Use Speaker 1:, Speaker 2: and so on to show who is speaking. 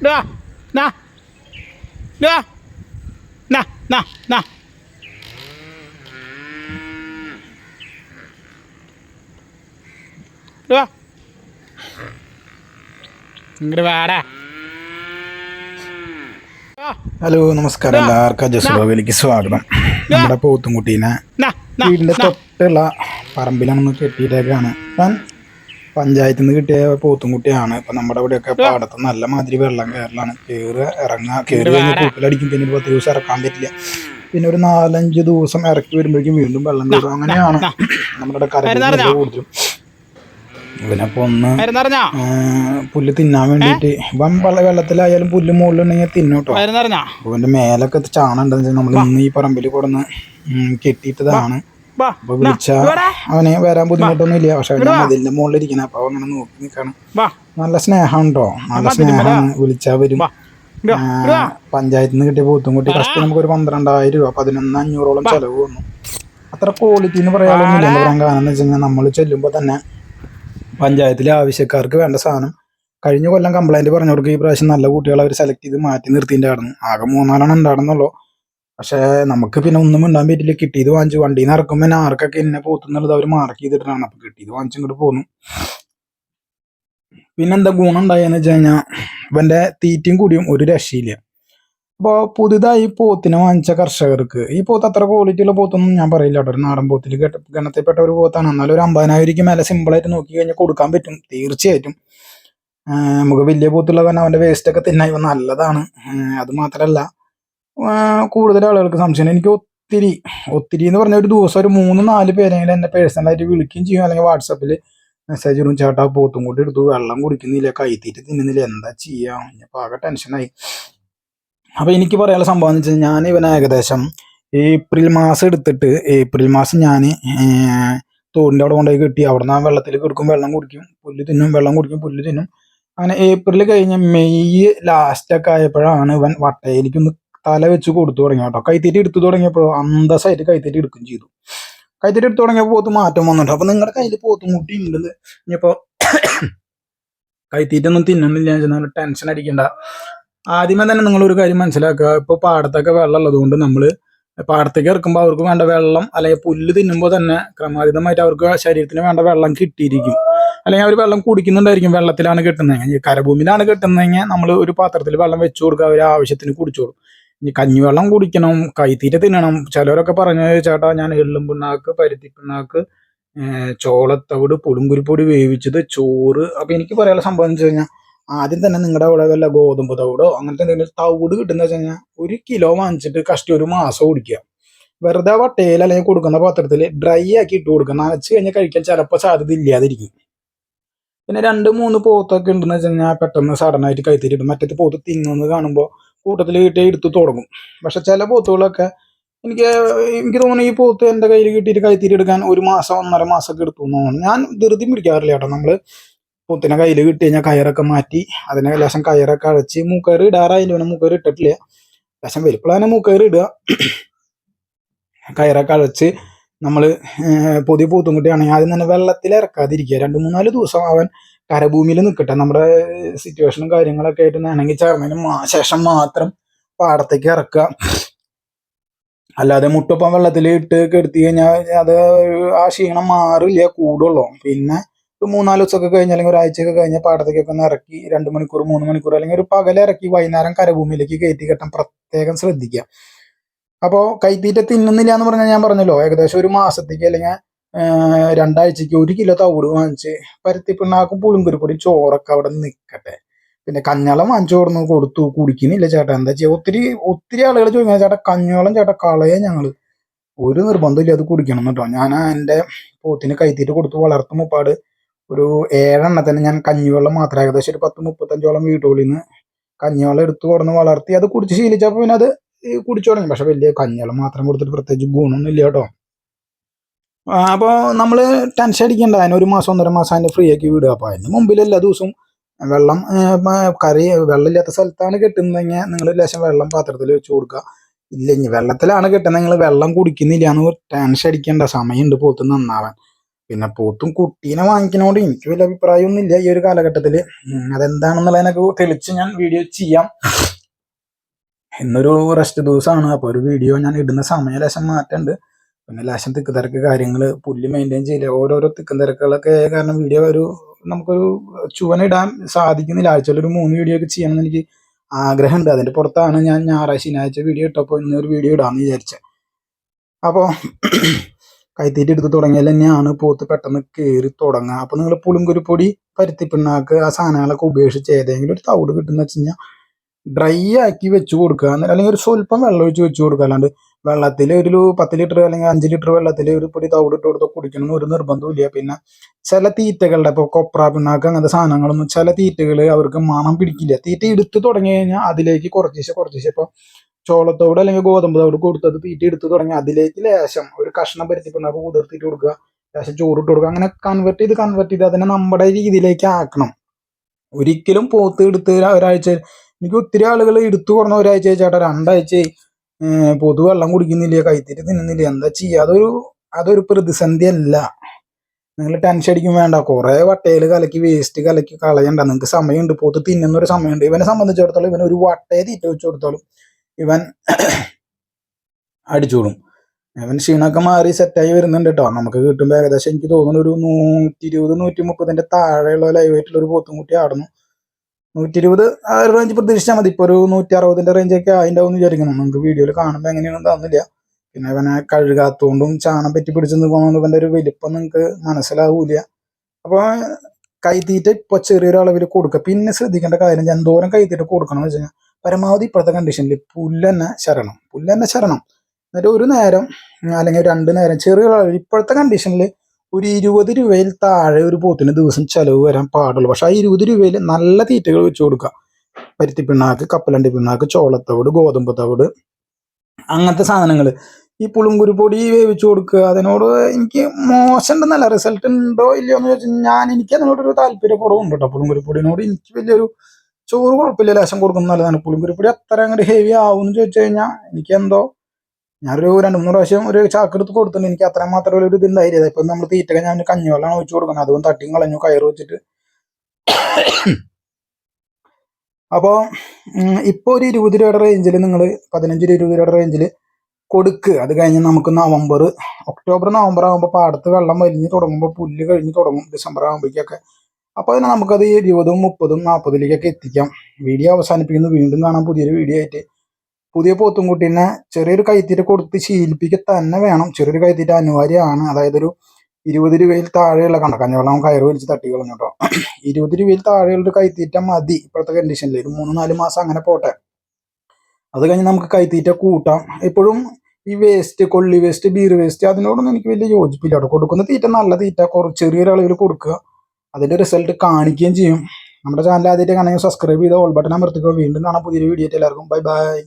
Speaker 1: ഇടുക nè đưa. Nè nè nè. Đưa. ഇങ്ങോട്ട് വാടാ.
Speaker 2: ഹലോ നമസ്കാരം. എല്ലാവർക്കും അജസ്ലോവിലേക്ക് സ്വാഗതം. നമ്മുടെ പോത്തുംകുട്ടീനെ
Speaker 1: നാ
Speaker 2: തൊട്ടുള്ള പറമ്പിലാണ് കെട്ടിയിട്ടേക്കാണ്. ഇപ്പം പഞ്ചായത്തിൽ നിന്ന് കിട്ടിയ പോത്തുംകുട്ടിയാണ്. ഇപ്പൊ നമ്മുടെ ഇവിടെയൊക്കെ പാടത്ത് നല്ല മാതിരി വെള്ളം കയറലാണ് കയറുക ഇറങ്ങുക കയറി കഴിഞ്ഞ് കൂട്ടിലടിക്കും പിന്നെ പത്ത് ദിവസം ഇറക്കാൻ പറ്റില്ല. പിന്നെ ഒരു നാലഞ്ച് ദിവസം ഇറക്കി വരുമ്പോഴേക്കും വീണ്ടും വെള്ളം കയറും അങ്ങനെയാണ് നമ്മുടെ കരയിൽ കൂടുതലും. ഇവനപ്പോ ഒന്ന് പുല്ല് തിന്നാൻ വേണ്ടിട്ട് ഇവൻ വെള്ള വെള്ളത്തിലായാലും പുല്ല് മുകളിലുണ്ടെങ്കിൽ തിന്നോട്ടോ ഇവന്റെ മേലൊക്കെ ചാണുണ്ടെന്ന് വെച്ചാൽ നമ്മൾ ഇന്ന് ഈ പറമ്പിൽ കൊടുന്ന് കെട്ടിയിട്ടതാണ്. അവന് വരാൻ ബുദ്ധിമുട്ടൊന്നും ഇല്ല പക്ഷെ അതിന്റെ മുകളിലിരിക്കണം. അപ്പൊ അങ്ങനെ നോക്കി നിൽക്കണം.
Speaker 1: വാ.
Speaker 2: നല്ല സ്നേഹമുണ്ടോ? നല്ല സ്നേഹമാണ് വിളിച്ചാ വരും. പഞ്ചായത്തിൽ നിന്ന് കിട്ടിയ പൂത്തുംകുട്ടി കഷ്ടം നമുക്ക് ഒരു പന്ത്രണ്ടായിരം രൂപ പതിനൊന്ന് അഞ്ഞൂറോളം ചെലവ് വന്നു. അത്ര ക്വാളിറ്റി എന്ന് പറയാനൊന്നുമില്ല എന്താ പറയാൻ കാരണം എന്ന് വെച്ച് കഴിഞ്ഞാൽ നമ്മൾ ചെല്ലുമ്പോൾ തന്നെ പഞ്ചായത്തിലെ ആവശ്യക്കാർക്ക് വേണ്ട സാധനം. കഴിഞ്ഞ കൊല്ലം കംപ്ലൈന്റ് പറഞ്ഞവർക്ക് ഈ പ്രാവശ്യം നല്ല കുട്ടികളെ അവർ സെലക്ട് ചെയ്ത് മാറ്റി നിർത്തിയിട്ടുണ്ടായിരുന്നു ആകെ മൂന്നാലെണ്ണം ഉണ്ടായിരുന്നുള്ളൂ. പക്ഷേ നമുക്ക് പിന്നെ ഒന്നും ഉണ്ടാൻ പറ്റില്ല. കിട്ടിയത് വാങ്ങിച്ചു വണ്ടിയിൽ നിന്ന് ഇറക്കുമ്പോൾ ആർക്കൊക്കെ എന്നെ പോത്തുന്നുള്ളത് അവർ മാർക്ക് ചെയ്തിട്ടാണ് അപ്പൊ കിട്ടിയത് വാങ്ങിച്ചു ഇങ്ങോട്ട് പോന്നു. പിന്നെന്താ ഗുണം ഉണ്ടായെന്ന് വെച്ച് കഴിഞ്ഞാൽ ഇവന്റെ തീറ്റയും കൂടിയും ഒരു രക്ഷയില്ല. അപ്പോൾ പുതുതായി പോത്തിനെ വാങ്ങിച്ച കർഷകർക്ക് ഈ പോത്ത് അത്ര ക്വാളിറ്റി ഉള്ള പോത്തൊന്നും ഞാൻ പറയില്ല കേട്ടോ. ഒരു നാടൻ പോത്തിൽ ഗണ- ഗണത്തിൽപ്പെട്ട ഒരു പോത്താണ്. എന്നാലും ഒരു അമ്പതിനായിരം മേലെ സിമ്പിളായിട്ട് നോക്കി കഴിഞ്ഞാൽ കൊടുക്കാൻ പറ്റും തീർച്ചയായിട്ടും. നമുക്ക് വലിയ പോത്തുള്ള കാരണം അവന്റെ വേസ്റ്റ് ഒക്കെ തിന്നാൻ ഇവ നല്ലതാണ്. അത് മാത്രമല്ല കൂടുതൽ ആളുകൾക്ക് സംശയം എനിക്ക് ഒത്തിരി ഒത്തിരി എന്ന് പറഞ്ഞാൽ ഒരു ദിവസം ഒരു മൂന്ന് നാല് പേരെങ്കിലും എന്നെ പേഴ്സണലായിട്ട് വിളിക്കുകയും ചെയ്യും. അല്ലെങ്കിൽ വാട്സപ്പിൽ മെസ്സേജ് ഇടും. ചേട്ടാ പോത്തും കൂടി എടുത്തു. വെള്ളം കുടിക്കുന്നില്ല. കൈത്തീറ്റ് തിന്നുന്നില്ല. എന്താ ചെയ്യാ? ഇനിയിപ്പോൾ ആകെ ടെൻഷനായി അപ്പോൾ എനിക്ക് പറയാനുള്ള സംഭവം എന്ന് വെച്ചാൽ ഞാൻ ഇവനെ ഏകദേശം ഏപ്രിൽ മാസം എടുത്തിട്ട് ഏപ്രിൽ മാസം ഞാൻ തോടിന്റെ അവിടെ കൊണ്ടുപോയി കെട്ടി. അവിടെ നിന്ന് വെള്ളത്തിൽ കിടക്കും. വെള്ളം കുടിക്കും. പുല്ല് തിന്നും. വെള്ളം കുടിക്കും. പുല്ല് തിന്നും. അങ്ങനെ ഏപ്രിൽ കഴിഞ്ഞ മെയ് ലാസ്റ്റൊക്കെ ആയപ്പോഴാണ് ഇവൻ വട്ടയിലേക്കൊന്ന് തല വെച്ച് കൊടുത്തു തുടങ്ങി കേട്ടോ. കൈത്തീറ്റി എടുത്തു തുടങ്ങിയപ്പോൾ അന്തസ്സായിട്ട് കൈത്തീറ്റി എടുക്കുകയും ചെയ്തു. കൈത്തീറ്റി എടുത്തു തുടങ്ങിയപ്പോൾ പോത്ത് മാറ്റം വന്നിട്ടുണ്ട്. അപ്പൊ നിങ്ങളുടെ കയ്യിൽ പോത്തുമുട്ടി ഉണ്ടെന്ന് ഇനിയിപ്പോ കൈത്തീറ്റൊന്നും തിന്നുന്നില്ല എന്നാൽ ടെൻഷൻ അടിക്കണ്ട. ആദ്യമേ തന്നെ നിങ്ങൾ ഒരു കാര്യം മനസ്സിലാക്കുക. ഇപ്പോൾ പാടത്തൊക്കെ വെള്ളം ഉള്ളതുകൊണ്ട് നമ്മൾ പാടത്തേക്ക് ഇറക്കുമ്പോൾ അവർക്ക് വേണ്ട വെള്ളം അല്ലെങ്കിൽ പുല്ല് തിന്നുമ്പോൾ തന്നെ ക്രമാതീതമായിട്ട് അവർക്ക് ശരീരത്തിന് വേണ്ട വെള്ളം കിട്ടിയിരിക്കും. അല്ലെങ്കിൽ അവർ വെള്ളം കുടിക്കുന്നുണ്ടായിരിക്കും വെള്ളത്തിലാണ് കിട്ടുന്നത് ഈ കരഭൂമിയിലാണ് കിട്ടുന്നതെങ്കിൽ നമ്മൾ ഒരു പാത്രത്തിൽ വെള്ളം വെച്ചു കൊടുക്കുക. അവർ ആവശ്യത്തിന് കുടിച്ചോളും. കഞ്ഞിവെള്ളം കുടിക്കണം കൈത്തീറ്റ തിന്നണം. ചിലരൊക്കെ പറഞ്ഞു ചേട്ടാ ഞാൻ എള്ളും പിണ്ണാക്ക് പരുത്തി പിണ്ണാക്ക് ചോളത്തവിട് പുളുങ്കുരിപ്പൊടി വേവിച്ചത് ചോറ്. അപ്പൊ എനിക്ക് പറയാനുള്ള സംഭവം എന്ന് വെച്ച് കഴിഞ്ഞാൽ ആദ്യം തന്നെ നിങ്ങളുടെ അവിടെ വല്ല ഗോതമ്പ് തവിടോ അങ്ങനത്തെ എന്തെങ്കിലും തവിട് കിട്ടുന്ന വെച്ച് കഴിഞ്ഞാൽ ഒരു കിലോ വാങ്ങിച്ചിട്ട് കഷ്ടി ഒരു മാസം കുടിക്കുക. വെറുതെ വട്ടയിൽ അല്ലെങ്കിൽ കൊടുക്കുന്ന പാത്രത്തിൽ ഡ്രൈ ആക്കി ഇട്ട് കൊടുക്കുക. നനച്ച് കഴിഞ്ഞാൽ കഴിക്കാൻ ചിലപ്പോൾ സാധ്യത ഇല്ലാതിരിക്കും. പിന്നെ രണ്ട് മൂന്ന് പോത്തൊക്കെ ഉണ്ടെന്ന് വെച്ച് കഴിഞ്ഞാൽ പെട്ടെന്ന് സഡനായിട്ട് കൈത്തിരിടും മറ്റേ പോത്ത് തിന്നുന്നത് കാണുമ്പോൾ കൂട്ടത്തിൽ കിട്ടിയ എടുത്ത് തുടങ്ങും. പക്ഷെ ചില പോത്തുകളൊക്കെ എനിക്ക് എനിക്ക് തോന്നുന്നു ഈ പോത്ത് എന്റെ കയ്യിൽ കിട്ടിയിട്ട് കൈത്തിരി എടുക്കാൻ ഒരു മാസം ഒന്നര മാസമൊക്കെ എടുത്തു തോന്നുന്നു ഞാൻ ധൃതി പിടിക്കാറില്ല കേട്ടോ. നമ്മൾ പോത്തിനെ കയ്യിൽ കിട്ടി കഴിഞ്ഞാൽ കയറൊക്കെ മാറ്റി അതിനെ ലേശം കയറൊക്കെ അഴച്ച് മൂക്കയറി ഇടാറായില്ല. മൂക്കയറി ഇട്ടിട്ടില്ല. ലേശം വലിപ്പളാനെ മൂക്കയറി ഇടുക. കയറൊക്കെ അഴച്ച് നമ്മൾ പുതിയ പൂത്തുംകുട്ടിയാണെങ്കിൽ ആദ്യം തന്നെ വെള്ളത്തിൽ ഇറക്കാതിരിക്കുക. രണ്ട് മൂന്നാൽ ദിവസം അവൻ കരഭൂമിയിൽ നിൽക്കട്ടെ. നമ്മുടെ സിറ്റുവേഷനും കാര്യങ്ങളൊക്കെ ആയിട്ട് നനങ്ങി ചേർന്നതിന് ശേഷം മാത്രം പാടത്തേക്ക് ഇറക്കുക. അല്ലാതെ മുട്ടൊപ്പം വെള്ളത്തിൽ ഇട്ട് കെടുത്തി കഴിഞ്ഞാൽ അത് ആ ക്ഷീണം മാറില്ല കൂടുള്ളൂ. പിന്നെ ഒരു മൂന്നാൽ ദിവസമൊക്കെ കഴിഞ്ഞ് അല്ലെങ്കിൽ ഒരാഴ്ചയൊക്കെ കഴിഞ്ഞ് പാടത്തേക്കൊക്കെ ഒന്ന് ഇറക്കി രണ്ട് മണിക്കൂർ മൂന്ന് മണിക്കൂർ അല്ലെങ്കിൽ ഒരു പകൽ ഇറക്കി വൈകുന്നേരം കരഭൂമിയിലേക്ക് കയറ്റി കെട്ടാൻ പ്രത്യേകം ശ്രദ്ധിക്കുക. അപ്പോൾ കൈത്തീറ്റ തിന്നുന്നില്ല എന്ന് പറഞ്ഞാൽ ഞാൻ പറഞ്ഞല്ലോ ഏകദേശം ഒരു മാസത്തേക്ക് അല്ലെങ്കിൽ രണ്ടാഴ്ചക്ക് ഒരു കിലോ തവിട് വാങ്ങിച്ച് പരുത്തി പിണ്ണാക്കും പുളുങ്കുരുപ്പൊടി ചോറൊക്കെ അവിടെ നിൽക്കട്ടെ പിന്നെ കഞ്ഞാളം വാങ്ങിച്ചു കൊടുന്ന് കൊടുത്തു കുടിക്കുന്നില്ല ചേട്ടാ. എന്താ ചെയ്യുക ഒത്തിരി ഒത്തിരി ആളുകൾ ചോദിക്കുന്നത് ചേട്ടാ കഞ്ഞോളം ചേട്ടാ കളയെ ഞങ്ങൾ. ഒരു നിർബന്ധമില്ല അത് കുടിക്കണം കേട്ടോ. ഞാൻ എന്റെ പോത്തിന് കൈത്തീറ്റ് കൊടുത്ത് വളർത്തു മുപ്പാട് ഒരു ഏഴെണ്ണത്തിന് ഞാൻ കഞ്ഞിവെള്ളം മാത്രം ഏകദേശം ഒരു പത്ത് മുപ്പത്തഞ്ചോളം വീട്ടുകളിൽ നിന്ന് കഞ്ഞിവെള്ളം എടുത്തു കൊടുന്ന് വളർത്തി അത് കുടിച്ച് ശീലിച്ചപ്പോൾ പിന്നെ അത് കുടിച്ചു തുടങ്ങി. പക്ഷെ വലിയ കഞ്ഞിവെള്ളം മാത്രം കൊടുത്തിട്ട് പ്രത്യേകിച്ച് ഗുണമൊന്നും ഇല്ല കേട്ടോ. അപ്പോൾ നമ്മൾ ടെൻഷൻ അടിക്കേണ്ട. അതിന് ഒരു മാസം ഒന്നര മാസം അതിന്റെ ഫ്രീ ആക്കി വിടുക. അപ്പോൾ അതിന് മുമ്പിൽ എല്ലാ ദിവസവും വെള്ളം കറി വെള്ളമില്ലാത്ത സ്ഥലത്താണ് കിട്ടുന്നതെങ്കിൽ നിങ്ങൾ ലേശം വെള്ളം പാത്രത്തിൽ വെച്ച് കൊടുക്കുക. ഇല്ല ഇനി വെള്ളത്തിലാണ് കിട്ടുന്നത്. നിങ്ങൾ വെള്ളം കുടിക്കുന്നില്ല എന്ന് ടെൻഷൻ അടിക്കേണ്ട. സമയമുണ്ട് പോത്ത് നന്നാവാൻ. പിന്നെ പോത്തും കുട്ടീനെ വാങ്ങിക്കുന്നതുകൊണ്ട് എനിക്ക് വലിയ അഭിപ്രായമൊന്നും ഇല്ല ഈ ഒരു കാലഘട്ടത്തിൽ അതെന്താണെന്നുള്ളതിനൊക്കെ തെളിച്ച് ഞാൻ വീഡിയോ ചെയ്യാം. ഇന്നൊരു റെസ്റ്റ് ദിവസമാണ് അപ്പോൾ ഒരു വീഡിയോ ഞാൻ ഇടുന്ന സമയം ലേശം മാറ്റമുണ്ട് പിന്നെ ലാശം തിക്ക് തിരക്ക് കാര്യങ്ങൾ പുല്ല് മെയിന്റെയിൻ ചെയ്യില്ല. ഓരോരോ തിക്കും തിരക്കുകളൊക്കെ കാരണം വീഡിയോ ഒരു നമുക്കൊരു ചുവനിടാൻ സാധിക്കുന്നില്ല. ആഴ്ചയിൽ ഒരു മൂന്ന് വീഡിയോ ഒക്കെ ചെയ്യണമെന്ന് എനിക്ക് ആഗ്രഹമുണ്ട്. അതിന്റെ പുറത്താണ് ഞാൻ ഞായറാഴ്ച ശനിയാഴ്ച വീഡിയോ ഇട്ടപ്പോൾ ഇന്നൊരു വീഡിയോ ഇടാമെന്ന് വിചാരിച്ചത് അപ്പോൾ കൈത്തീറ്റ് എടുത്ത് തുടങ്ങിയാൽ തന്നെയാണ് പോത്ത് പെട്ടെന്ന് കയറി തുടങ്ങുക. അപ്പോൾ നിങ്ങൾ പുളുങ്കുരുപ്പൊടി പരുത്തിപ്പിണ്ണാക്ക് ആ സാധനങ്ങളൊക്കെ ഉപേക്ഷിച്ച് ഏതെങ്കിലും ഒരു തവിട് കിട്ടുന്ന വെച്ച് കഴിഞ്ഞാൽ ഡ്രൈ ആക്കി വെച്ച് കൊടുക്കുക. അല്ലെങ്കിൽ ഒരു സ്വല്പം വെള്ളം ഒഴിച്ച് വെച്ച് കൊടുക്കുക. അല്ലാണ്ട് വെള്ളത്തിൽ ഒരു പത്ത് ലിറ്റർ അല്ലെങ്കിൽ അഞ്ച് ലിറ്റർ വെള്ളത്തിൽ ഒരു പൊടി തവിട് ഇട്ട് കൊടുത്ത് കുടിക്കണം ഒരു നിർബന്ധമില്ല പിന്നെ ചില തീറ്റകളുടെ ഇപ്പോൾ കൊപ്ര പിണ്ണാക്ക് അങ്ങനത്തെ സാധനങ്ങളൊന്നും ചില തീറ്റകൾ അവർക്ക് മണം പിടിക്കില്ല. തീറ്റ എടുത്ത് തുടങ്ങി കഴിഞ്ഞാൽ അതിലേക്ക് കുറച്ചേശ്ശെ കുറച്ചേശ്ശെ ഇപ്പോൾ ചോളത്തോട് അല്ലെങ്കിൽ ഗോതമ്പ് തവിട് കൊടുത്തത് തീറ്റ എടുത്ത് തുടങ്ങി അതിലേക്ക് ലേശം ഒരു കഷ്ണം പരുത്തി പിണ്ണാക്ക് കുതിർത്തിട്ട് കൊടുക്കുക. ലേശം ചോറിട്ട് കൊടുക്കുക. അങ്ങനെ കൺവെർട്ട് ചെയ്ത് കൺവെർട്ട് ചെയ്ത് അതിനെ നമ്മുടെ രീതിയിലേക്ക് ആക്കണം. ഒരിക്കലും പോത്ത് എടുത്ത് ഒരാഴ്ച എനിക്ക് ഒത്തിരി ആളുകൾ എടുത്തു കുറഞ്ഞ ഒരാഴ്ച ചേട്ടാ. രണ്ടാഴ്ച പൊതു വെള്ളം കുടിക്കുന്നില്ല കൈത്തിരി തിന്നുന്നില്ല എന്താ ചെയ്യുക അതൊരു അതൊരു പ്രതിസന്ധി അല്ല നിങ്ങൾ ടെൻഷൻ അടിക്കും വേണ്ട. കുറെ വട്ടയിൽ കലക്കി വേസ്റ്റ് കലക്കി കളയണ്ട. നിങ്ങൾക്ക് സമയമുണ്ട്. പോത്ത് തിന്നുന്ന ഒരു സമയമുണ്ട്. ഇവനെ സംബന്ധിച്ചിടത്തോളം ഇവൻ ഒരു വട്ടയെ തീറ്റ വെച്ച് കൊടുത്തോളും. ഇവൻ അടിച്ചോളും. ഇവൻ ക്ഷീണമൊക്കെ മാറി സെറ്റായി വരുന്നുണ്ട് കേട്ടോ നമുക്ക് കിട്ടുമ്പോൾ ഏകദേശം എനിക്ക് തോന്നുന്നു ഒരു നൂറ്റി ഇരുപത് നൂറ്റി മുപ്പതിന്റെ താഴെയുള്ള ലൈവായിട്ടുള്ള ഒരു പോത്തും കുട്ടി ആടുന്നു. നൂറ്റി ഇരുപത് ആ ഒരു റേഞ്ച് പ്രതീക്ഷിച്ചാൽ മതി. ഇപ്പോൾ ഒരു നൂറ്റി അറുപതിന്റെ റേഞ്ചൊക്കെ അതിന്റെ വിചാരിക്കുന്നു. നമുക്ക് വീഡിയോയിൽ കാണുമ്പോൾ എങ്ങനെയാണെന്ന് തന്നില്ല പിന്നെ ഇവനെ കഴുകാത്തോണ്ടും ചാണം പറ്റി പിടിച്ചെന്ന് പോകുന്നതുകൊണ്ട് ഇവന്റെ ഒരു വലിപ്പം നിങ്ങൾക്ക് മനസ്സിലാവൂല അപ്പോൾ കൈത്തീറ്റ ഇപ്പോൾ ചെറിയൊരു അളവിൽ കൊടുക്കുക പിന്നെ ശ്രദ്ധിക്കേണ്ട കാര്യം ഞാൻ എന്തോരം കൈത്തീറ്റ കൊടുക്കണം എന്ന് വെച്ച് കഴിഞ്ഞാൽ പരമാവധി ഇപ്പോഴത്തെ കണ്ടീഷനിൽ പുല്ലെന്നെ ശരണം. പുല്ലെന്നെ ശരണം. എന്നിട്ട് ഒരു നേരം അല്ലെങ്കിൽ രണ്ട് നേരം ചെറിയ അളവിൽ ഇപ്പോഴത്തെ കണ്ടീഷനിൽ ഒരു ഇരുപത് രൂപയിൽ താഴെ ഒരു പോത്തിന് ദിവസം ചിലവ് വരാൻ പാടുള്ളൂ. പക്ഷെ ആ ഇരുപത് രൂപയിൽ നല്ല തീറ്റകൾ വെച്ച് കൊടുക്കുക പരുത്തി പിണ്ണാക്ക് കപ്പലണ്ടി പിണ്ണാക്ക് ചോളത്തവിട് ഗോതമ്പ് തവിട് അങ്ങനത്തെ സാധനങ്ങൾ ഈ പുളുങ്കുരു പൊടി വേവിച്ച് കൊടുക്കുക. അതിനോട് എനിക്ക് മോശമുണ്ടെന്നല്ല റിസൾട്ട് ഉണ്ടോ ഇല്ലയോ എന്ന് ചോദിച്ചാൽ ഞാൻ എനിക്ക് അതിനോടൊരു താല്പര്യക്കുറവുണ്ട് കേട്ടോ. പുളുങ്കുരു പൊടിനോട് എനിക്ക് വലിയൊരു ചോറ് കുഴപ്പമില്ല. ലേശം കൊടുക്കുന്ന നല്ലതാണ് പുളുങ്കുരു പൊടി അത്ര അങ്ങോട്ട് ഹെവി ആവും എന്ന് ചോദിച്ചു കഴിഞ്ഞാൽ എനിക്ക് എന്തോ ഞാനൊരു രണ്ട് മൂന്ന് പ്രാവശ്യം ഒരു ചാക്കെടുത്ത് കൊടുത്തിട്ടുണ്ട്. എനിക്ക് അത്രയും മാത്രം ഒരു ഇത് ഉണ്ടായില്ല ഇപ്പം നമ്മൾ തീറ്റ ഞാൻ കഞ്ഞിവെള്ളമാണ് ഒഴിച്ചു കൊടുക്കുന്നത്. അതും തട്ടിയും കളഞ്ഞു കയറ് വെച്ചിട്ട്. അപ്പോൾ ഇപ്പോൾ ഒരു ഇരുപത് രൂപയുടെ റേഞ്ചിൽ നിങ്ങൾ പതിനഞ്ച് രൂപ ഇരുപത് രൂപയുടെ റേഞ്ചിൽ കൊടുക്കുക അത് കഴിഞ്ഞ് നമുക്ക് നവംബർ ഒക്ടോബർ നവംബർ ആകുമ്പോൾ പാടത്ത് വെള്ളം വലിഞ്ഞ് തുടങ്ങുമ്പോൾ പുല്ല് കഴിഞ്ഞ് തുടങ്ങും ഡിസംബർ ആകുമ്പോഴേക്കൊക്കെ അപ്പോൾ അതിനെ നമുക്കത് ഇരുപതും മുപ്പതും നാൽപ്പതിലേക്കൊക്കെ എത്തിക്കാം. വീഡിയോ അവസാനിപ്പിക്കുന്നു. വീണ്ടും കാണാം പുതിയൊരു വീഡിയോ ആയിട്ട്. പുതിയ പോത്തുംകുട്ടീനെ ചെറിയൊരു കൈത്തീറ്റ കൊടുത്ത് ശീലിപ്പിക്കുക തന്നെ വേണം. ചെറിയൊരു കൈത്തീറ്റ അനിവാര്യമാണ്. അതായത് ഒരു ഇരുപത് രൂപയിൽ താഴെയുള്ള കണ്ട? കഞ്ഞവെള്ളം കയറ് വലിച്ച് തട്ടി കളഞ്ഞു കേട്ടോ. ഇരുപത് രൂപയിൽ താഴെയുള്ള ഒരു കൈത്തീറ്റ മതി. ഇപ്പോഴത്തെ കണ്ടീഷനിൽ ഒരു മൂന്ന് നാല് മാസം അങ്ങനെ പോട്ടെ. അത് കഴിഞ്ഞ് നമുക്ക് കൈത്തീറ്റ കൂട്ടാം. എപ്പോഴും ഈ വേസ്റ്റ് കൊള്ളി വേസ്റ്റ് ബീർ വേസ്റ്റ് അതിനോടൊന്നും എനിക്ക് വലിയ യോജിപ്പില്ല കേട്ടോ. കൊടുക്കുന്ന തീറ്റ നല്ല തീറ്റ. കുറച്ച് ചെറിയൊരു അളവിൽ കൊടുക്കുക. അതിന്റെ റിസൾട്ട് കാണിക്കുകയും ചെയ്യും. നമ്മുടെ ചാനൽ ആദ്യമായിട്ട് കാണണമെങ്കിൽ സബ്സ്ക്രൈബ് ചെയ്ത് ഓൾ ബട്ടൺ അമർത്തിക്കുക വീണ്ടും കാണാം പുതിയൊരു വീഡിയോ എല്ലാവർക്കും. Bye bye